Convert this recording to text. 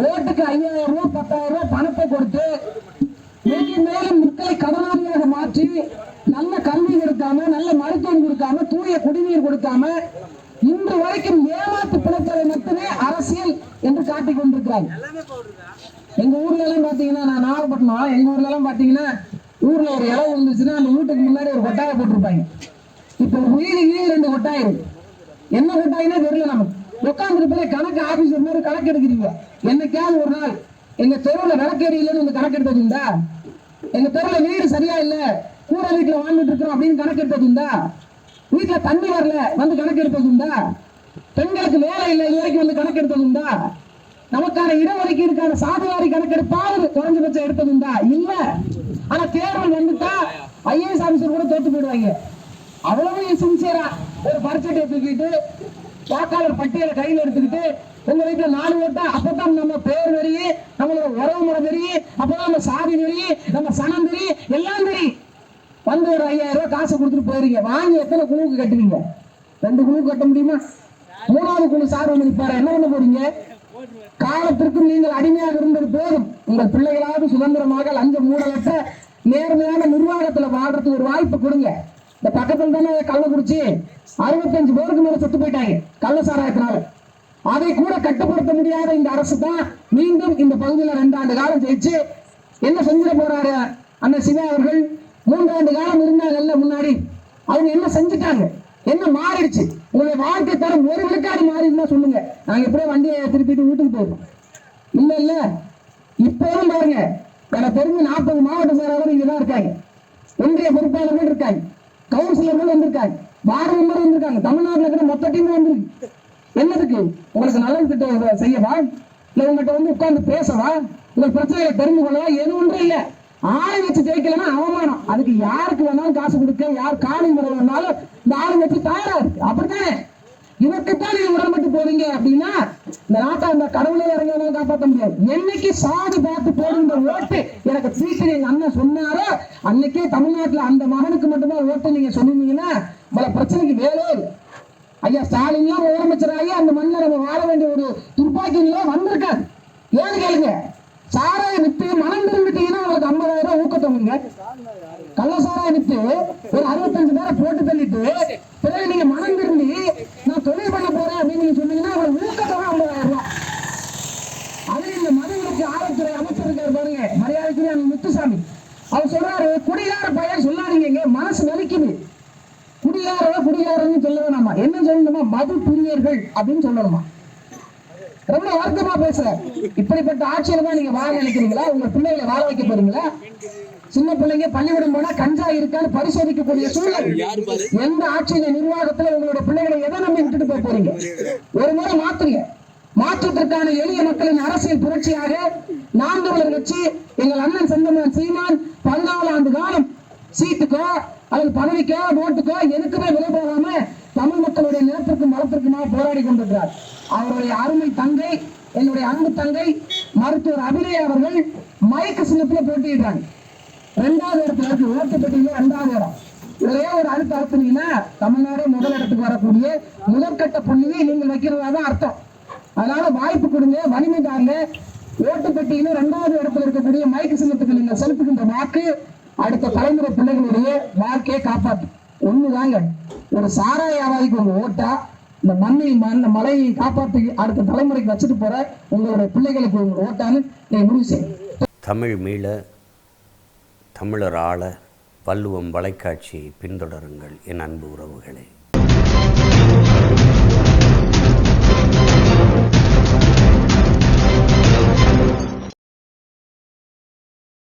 ஓட்டுக்கு ஐயாயிரம் ரூபாய் பத்தாயிரம் ரூபாய் பணத்தை கொடுத்து மேலும் மேலும் மக்களை கடனாளியாக மாற்றி நல்ல கல்வி கொடுக்காம நல்ல மருத்துவம் கொடுக்காம தூய குடிநீர் கொடுக்காம இன்று வரைக்கும் ஏமாத்து பிழைப்பதை மட்டுமே அரசியல் என்று காட்டிக் கொண்டிருக்கிறாங்க எங்க ஊர்ல எல்லாம் பாத்தீங்கன்னா நான் நாகப்பட்டினம் எங்க ஊர்ல எல்லாம் பாத்தீங்கன்னா ஊர்ல ஒரு இடம் இருந்துச்சுன்னா அந்த வீட்டுக்கு முன்னாடி ஒரு கொட்டாயை போட்டிருப்பாங்க. இப்ப ஒரு வீடுக்கு ரெண்டு கொட்டாய் என்ன கொட்டாயினே தெரியல நமக்கு. உட்காந்துருப்பதே கணக்கு ஆபீசர் மாதிரி கணக்கு எடுக்கிறீங்க. என்னைக்காவது ஒரு நாள் எங்க தெருவுல விளக்கேறி இல்லைன்னு வந்து கணக்கு எடுத்ததுண்டா எங்க தெருவுல வீடு சரியா இல்ல கூரை வீட்டுல வாழ்ந்துட்டு இருக்கிறோம் அப்படின்னு கணக்கு எடுத்ததுண்டா வீட்டுல தண்ணி வரல வந்து கணக்கு எடுத்ததுண்டா பெண்களுக்கு வேலை இல்லை இது வரைக்கும் வந்து கணக்கு எடுத்ததுண்டா நமக்கான இடஒதுக்கீடுக்கான சாதிவாரி கணக்கெடுப்பாவது குறைஞ்சபட்சம் எடுத்ததுண்டா இல்ல. ஆனா தேர்தல் வந்துட்டா ஐஏஎஸ் ஆபீசர் கூட தோத்து போயிடுவாங்க. அவ்வளவு சின்சியரா ஒரு பரிசட்டை தூக்கிட்டு வாக்காளர் பட்டியலை கையில் எடுத்துக்கிட்டு உங்க வீட்டுல நாலு ஓட்டா அப்பதான் நம்ம பேர் தெரியும் நம்மளோட உறவு முறை தெரியும் அப்பதான் நம்ம சாதி தெரியும் நம்ம சனம் தெரியும் எல்லாம் தெரியும் வந்து ஒரு ஐயாயிரம் ரூபாய் காசு கொடுத்துட்டு போயிருங்க. வாங்கி எத்தனை குழுவுக்கு கட்டுவீங்க? ரெண்டு குழு கட்ட முடியுமா? மூணாவது குழு சார் வந்து நிப்பாரு என்ன பண்ண போறீங்க? காலத்திற்கும் நீங்கள் அடிமையாக இருந்தது போதும். உங்கள் பிள்ளைகளாவது சுதந்திரமாக லஞ்சம் மூடலற்ற நேர்மையான நிர்வாகத்துல வாழ்றதுக்கு ஒரு வாய்ப்பு கொடுங்க. இந்த பக்கத்துல தானே கள்ளக்குறிச்சி அறுபத்தஞ்சு பேருக்கு மேல செத்து போயிட்டாங்க. கள்ள சாராயத்தினால. அதை கூட கட்டுப்படுத்த முடியாத இந்த அரசு தான் மீண்டும் இந்த பகுதியில் ரெண்டு ஆண்டு காலம் ஜெயிச்சு என்ன செஞ்சிட போறாரு? அண்ணன் சிவா அவர்கள் மூன்றாண்டு காலம் இருந்தாங்கல்ல முன்னாடி. அவங்க என்ன செஞ்சுட்டாங்க? என்ன மாறிடுச்சு? உங்களுடைய வாழ்க்கை தரம் ஒரு விழுக்காடு மாறிடுனா சொல்லுங்க. நாங்க எப்படியே வண்டியை திருப்பிட்டு வீட்டுக்கு போயிருக்கோம். இல்ல இல்ல. இப்போதும் பாருங்க. எனக்கு தெரிஞ்சு நாற்பது மாவட்ட செயலாளர் இங்கதான் இருக்காங்க. ஒன்றிய பொறுப்பாளர்கள் இருக்காங்க. கவுன்சிலர்கள் வந்திருக்காங்க. வார்டு மெம்பர் வந்திருக்காங்க. தமிழ்நாட்டில் இருக்கிற மொத்த டீம் வந்திருக்கு. என்னதுக்கு உங்களுக்கு நல்லது திட்டம் செய்யவா? இல்ல உங்ககிட்ட வந்து உட்கார்ந்து பேசவா? உங்கள் பிரச்சனைகளை தெரிந்து கொள்ளவா? எது ஒன்றும் இல்லை. ஆளை வச்சு ஜெயிக்கலன்னா அவமானம். அதுக்கு யாருக்கு வேணாலும் காசு கொடுக்க யார் காணி முறை வேணாலும் இந்த ஆளை வச்சு தயாரா இருக்கு. அப்படித்தானே? இதற்குத்தான் நீங்க உடன்பட்டு போறீங்க அப்படின்னா இந்த நாட்டை அந்த கடவுளே இறங்கி காப்பாற்ற முடியாது. என்னைக்கு சாதி பார்த்து போடுன்ற ஓட்டு எனக்கு சீக்கிரம் எங்க அண்ணன் சொன்னாரோ அன்னைக்கே தமிழ்நாட்டுல அந்த மகனுக்கு மட்டும்தான் ஓட்டு நீங்க சொன்னீங்கன்னா பல பிரச்சனைக்கு வேலை ஐயா ஸ்டாலின்லாம் முதலமைச்சராகி அந்த மண்ணில் நம்ம வாழ வேண்டிய ஒரு துப்பாக்கி நிலை வந்திருக்காது ஏன்னு கேளுங்க. சாராய வித்து மனம் திரும்பிட்டீங்கன்னா உங்களுக்கு ஐம்பதாயிரம் ரூபாய் ஊக்கத்தொங்குங்க கள்ள சாராய வித்து ஒரு அறுபத்தஞ்சு பேரை போட்டு தள்ளிட்டு பிறகு நீங்க மனம் திரும்பி நான் தொழில் பண்ண போறேன் அப்படின்னு நீங்க சொன்னீங்கன்னா உங்களுக்கு ஊக்கத்தொகை ஐம்பதாயிரம் ரூபாய் அது இந்த மதுவிலக்கு ஆரோக்கியத்துறை அமைச்சர் இருக்காரு பாருங்க முத்துசாமி அவர் சொல்றாரு குடிகார பையன் சொல்லாதீங்க மனசு வலிக்குது. குடியாரோ குடியாரன்னு சொல்ல வேணாமா என்ன சொல்லணுமா? மது பிரியர்கள் அப்படின்னு சொல்லணுமா? ரொம்ப வருத்தமா பேசுற. இப்படிப்பட்ட ஆட்சியில தான் நீங்க வாழ நினைக்கிறீங்களா? உங்க பிள்ளைகளை வாழ வைக்க போறீங்களா? சின்ன பிள்ளைங்க பள்ளிக்கூடம் போனா கஞ்சா இருக்கான்னு பரிசோதிக்கக்கூடிய சூழல். எந்த ஆட்சியில நிர்வாகத்துல உங்களுடைய பிள்ளைகளை எதை நம்பி விட்டுட்டு போக போறீங்க? ஒரு முறை மாத்துறீங்க மாற்றத்திற்கான எளிய மக்களின் அரசியல் புரட்சியாக நாம் தமிழர் கட்சி எங்கள் அண்ணன் செந்தமன் சீமான் பதினாலு ஆண்டு காலம் சீட்டுக்கோ அல்லது பதவிக்கோ ஓட்டுக்கோ எதுக்குமே விலை போகாம தமிழ் மக்களுடைய நிலத்திற்கும் வளத்திற்குமாக போராடி கொண்டிருக்கிறார். அவருடைய அருமை தங்கை என்னுடைய அன்பு தங்கை மருத்துவர் அபிநய அவர்கள் மயக்க சின்னத்துல போட்டியிடுறாங்க. ரெண்டாவது இடத்துல இருக்கு. ஓட்டுப்பட்டியில ரெண்டாவது இடம். ஒரே ஒரு அழுத்த அழுத்தினீங்கன்னா தமிழ்நாடு முதல் இடத்துக்கு வரக்கூடிய முதற்கட்ட புள்ளியை நீங்கள் வைக்கிறதா தான் அர்த்தம். அதனால வாய்ப்பு கொடுங்க வலிமை தாங்க ஓட்டுப்பட்டியில ரெண்டாவது இடத்துல இருக்கக்கூடிய மயக்க சின்னத்துக்கள் நீங்கள் செலுத்துகின்ற வாக்கு அடுத்த தலைமுறை பிள்ளைகளுடைய வாக்கே காப்பாற்று. ஒண்ணுதாங்க. ஒரு சாராய வியாபாரிக்கு உங்க ஓட்டா இந்த மண்ணை மண் மலையை காப்பாற்றி அடுத்த தலைமுறைக்கு வச்சுட்டு போற உங்களுடைய பிள்ளைகளுக்கு உங்க ஓட்டான்னு நீங்க முடிவு செய்யும் தமிழ் மீள தமிழர் ஆள வள்ளுவம் வலைக்காட்சியை பின்தொடருங்கள் என் அன்பு உறவுகளே.